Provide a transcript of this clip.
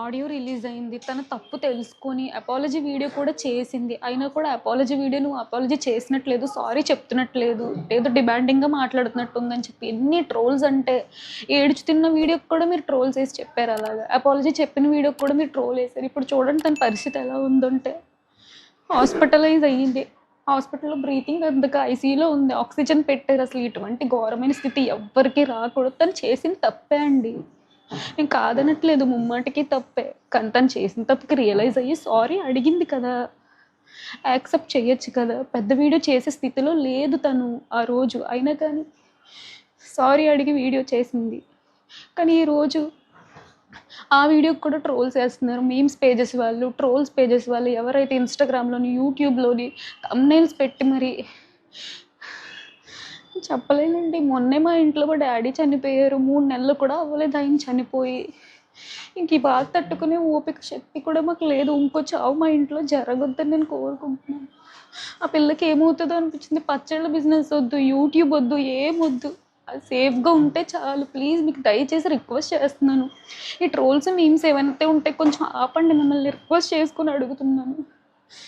Audio release అయింది. తన తప్పు తెలుసుకొని అపాలజీ వీడియో కూడా చేసింది. అయినా కూడా అపాలజీ వీడియో నువ్వు అపాలజీ చేసినట్లేదు సారీ చెప్తున్నట్లేదు ఏదో డిమాండింగ్గా మాట్లాడుతున్నట్టు ఉందని చెప్పి ఎన్ని ట్రోల్స్ అంటే ఏడుచు తిన్న వీడియోకి కూడా మీరు ట్రోల్స్ వేసి చెప్పారు అలాగా. అపాలజీ చెప్పిన వీడియోకి కూడా మీరు ట్రోల్ వేశారు. ఇప్పుడు చూడండి తన పరిస్థితి ఎలా ఉందంటే హాస్పిటలైజ్ అయ్యింది హాస్పిటల్లో బ్రీతింగ్ అందుకు ఐసీయూలో ఉంది. ఆక్సిజన్ పెట్టారు. అసలు ఇటువంటి ఘోరమైన స్థితి ఎవ్వరికీ రాకూడదు. తను చేసిన తప్పే అండి. నేను కాదనట్లేదు ముమ్మాటికి తప్పే. కానీ తను చేసిన తప్పుకి రియలైజ్ అయ్యి సారీ అడిగింది కదా. యాక్సెప్ట్ చేయొచ్చు కదా. పెద్ద వీడియో చేసే స్థితిలో లేదు తను ఆ రోజు. అయినా కానీ సారీ అడిగి వీడియో చేసింది. కానీ ఈరోజు ఆ వీడియోకి కూడా ట్రోల్స్ వేస్తున్నారు. మీమ్స్ పేజెస్ వాళ్ళు ట్రోల్స్ పేజెస్ వాళ్ళు ఎవరైతే ఇన్స్టాగ్రామ్లోని యూట్యూబ్లోని కమ్నైల్స్ పెట్టి మరి చెప్పలేనండి. మొన్నే మా ఇంట్లో మా డాడీ చనిపోయారు. మూడు నెలలు కూడా అవ్వలేదు. ఆయన చనిపోయి ఇంక ఈ బాధ తట్టుకునే ఓపిక శక్తి కూడా మాకు లేదు. ఇంకో చావు మా ఇంట్లో జరగొద్దని నేను కోరుకుంటున్నాను. ఆ పిల్లకి ఏమవుతుందో అనిపించింది. పచ్చళ్ళ బిజినెస్ వద్దు యూట్యూబ్ వద్దు ఏం వద్దు. అది సేఫ్గా ఉంటే చాలు. ప్లీజ్ మీకు దయచేసి రిక్వెస్ట్ చేస్తున్నాను. ఈ ట్రోల్స్ మీమ్స్ ఏవైతే ఉంటే కొంచెం ఆపండి. మిమ్మల్ని రిక్వెస్ట్ చేసుకొని అడుగుతున్నాను.